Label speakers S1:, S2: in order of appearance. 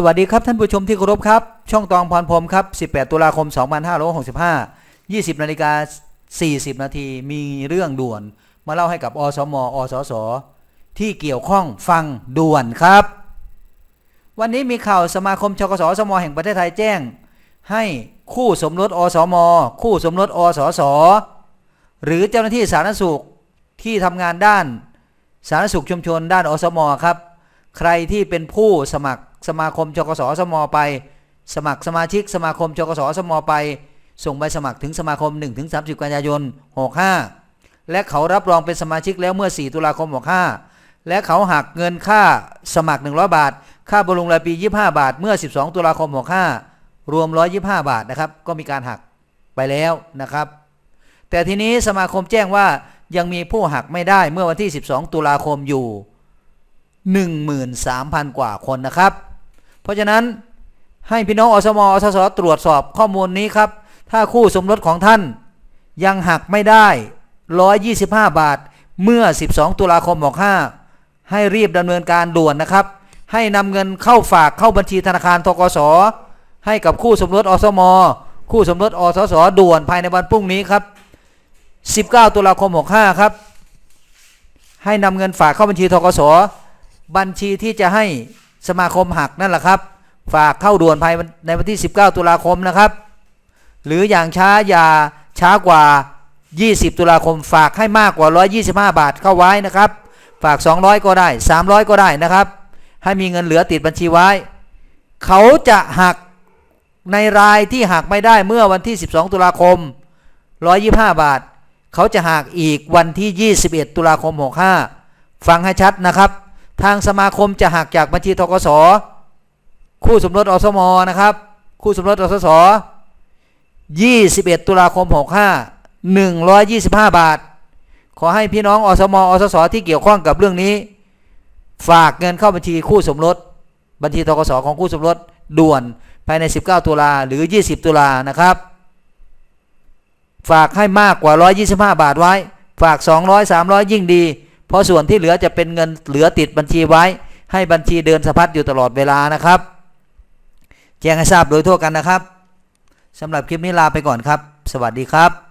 S1: สวัสดีครับท่านผู้ชมที่เคารพครับ ช่องตองพรพรมครับ 18 ตุลาคม 2565 20 นาฬิกา 40 นาทีมีเรื่องด่วนมาเล่าให้กับอสมอสส ที่เกี่ยวข้องฟังด่วนครับ วันนี้มีข่าวสมาคมชกสสมแห่งประเทศไทยแจ้ง ให้คู่สมรสอสม คู่สมรสอสส หรือเจ้าหน้าที่สาธารณสุขที่ทำงานด้านสาธารณสุขชุมชนด้านอสมครับ ใครที่เป็นผู้สมัคร สมาคมชกสสมไป สมัครสมาชิกสมาคมชกสสมไป ส่งใบสมัครถึงสมาคม 1-30กันยายน 65 และเขารับรองเป็นสมาชิกแล้วเมื่อ 4 ตุลาคม 65 และเขาหักเงินค่าสมัคร 100 บาท ค่าบำรุงรายปี 25 บาท เมื่อ 12 ตุลาคม 65 รวม 125 บาทนะครับ ก็มีการหักไปแล้วนะครับ แต่ทีนี้สมาคมแจ้งว่ายังมีผู้หักไม่ได้เมื่อวันที่ 12 ตุลาคมอยู่ 13,000 กว่าคนนะครับ เพราะฉะนั้นให้พี่น้องอสมอสสตรวจสอบข้อมูลนี้ครับ ถ้าคู่สมรสของท่านยังหักไม่ได้ 125 บาท เมื่อ 12 ตุลาคม65ให้รีบดำเนินการด่วนนะครับ ให้นำเงินเข้าฝากเข้าบัญชีธนาคารทกส ให้กับคู่สมรสอสม คู่สมรสอสสด่วนภายในวันพรุ่งนี้ครับ 19 ตุลาคม65ครับ ให้นำเงินฝากเข้าบัญชีทกส บัญชีที่จะให้ สมาคมหักนั่นแหละครับ ฝากเข้าด่วนภายในวันที่ 19 ตุลาคมนะครับ หรืออย่างช้าอย่าช้ากว่า 20 ตุลาคม ฝากให้มากกว่า 125 บาทเข้าไว้นะครับ ฝาก 200 ก็ได้ 300 ก็ได้นะครับ ให้มีเงินเหลือติดบัญชีไว้ เขาจะหักในรายที่หักไม่ได้เมื่อวันที่ 12 ตุลาคม 125 บาท เขาจะหักอีกวันที่ 21 ตุลาคม 65 ฟังให้ชัดนะครับ ทางสมาคมจะหักจากบัญชีทกสคู่สมรสอสมนะครับ คู่สมรสอสส21 ตุลาคม 65 125 บาท ขอให้พี่น้องอสมอสสที่เกี่ยวข้องกับเรื่องนี้ ฝากเงินเข้าบัญชีคู่สมรสบัญชีทกสของคู่สมรสด่วนภายใน 19 ตุลาหรือ 20 ตุลานะครับ ฝากให้มากกว่า 125 บาทไว้ ฝาก 200 300 ยิ่งดี เพราะส่วนที่เหลือจะเป็นเงินเหลือติดบัญชีไว้ ให้บัญชีเดินสะพัดอยู่ตลอดเวลานะครับ แจ้งให้ทราบโดยทั่วกันนะครับสำหรับคลิปนี้ลาไปก่อนครับ สวัสดีครับ